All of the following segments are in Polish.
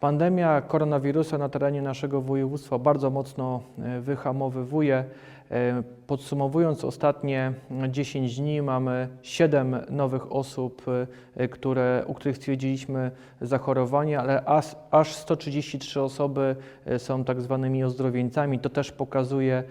Pandemia koronawirusa na terenie naszego województwa bardzo mocno e, wyhamowywuje. E, Podsumowując ostatnie 10 dni, mamy 7 nowych osób, e, które, u których stwierdziliśmy zachorowanie, ale aż, aż 133 osoby e, są tak zwanymi ozdrowieńcami. To też pokazuje,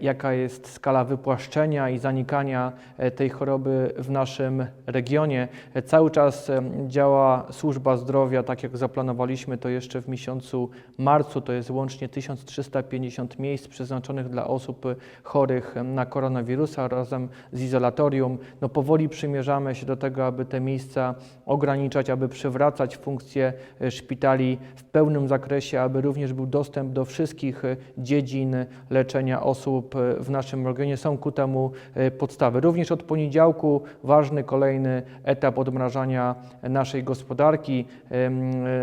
jaka jest skala wypłaszczenia i zanikania tej choroby w naszym regionie. Cały czas działa służba zdrowia, tak jak zaplanowaliśmy to jeszcze w miesiącu marcu. To jest łącznie 1350 miejsc przeznaczonych dla osób chorych na koronawirusa razem z izolatorium. No powoli przymierzamy się do tego, aby te miejsca ograniczać, aby przywracać funkcje e, szpitali w pełnym zakresie, aby również był dostęp do wszystkich e, dziedzin leczenia osób e, w naszym regionie. Są ku temu podstawy. Również od poniedziałku ważny kolejny etap odmrażania naszej gospodarki,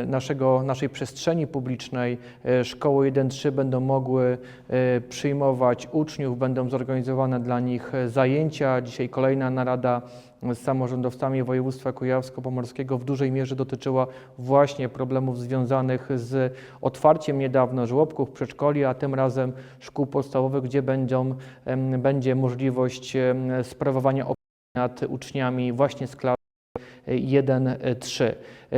naszego, naszej przestrzeni publicznej. Szkoły 1-3 będą mogły przyjmować uczniów, będą zorganizowane dla nich zajęcia. Dzisiaj kolejna narada z samorządowcami województwa kujawsko-pomorskiego w dużej mierze dotyczyła właśnie problemów związanych z otwarciem niedawno żłobków, przedszkoli, a tym razem szkół podstawowych, gdzie będą, będzie możliwość sprawowania opieki nad uczniami właśnie z klas 1-3.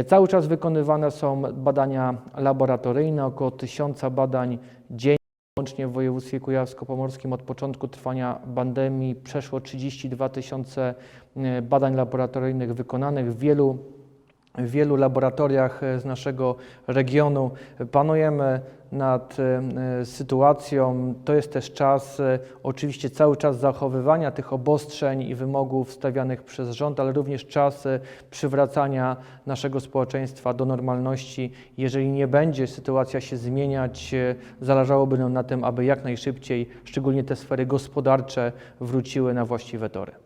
Cały czas wykonywane są badania laboratoryjne, około tysiąca badań dziennie. Łącznie w województwie kujawsko-pomorskim od początku trwania pandemii przeszło 32 tysiące e, badań laboratoryjnych wykonanych. W wielu w wielu laboratoriach e, z naszego regionu. Panujemy nad e, e, sytuacją. To jest też czas, oczywiście cały czas zachowywania tych obostrzeń i wymogów stawianych przez rząd, ale również czas przywracania naszego społeczeństwa do normalności. Jeżeli nie będzie sytuacja się zmieniać, zależałoby nam na tym, aby jak najszybciej, szczególnie te sfery gospodarcze, wróciły na właściwe tory.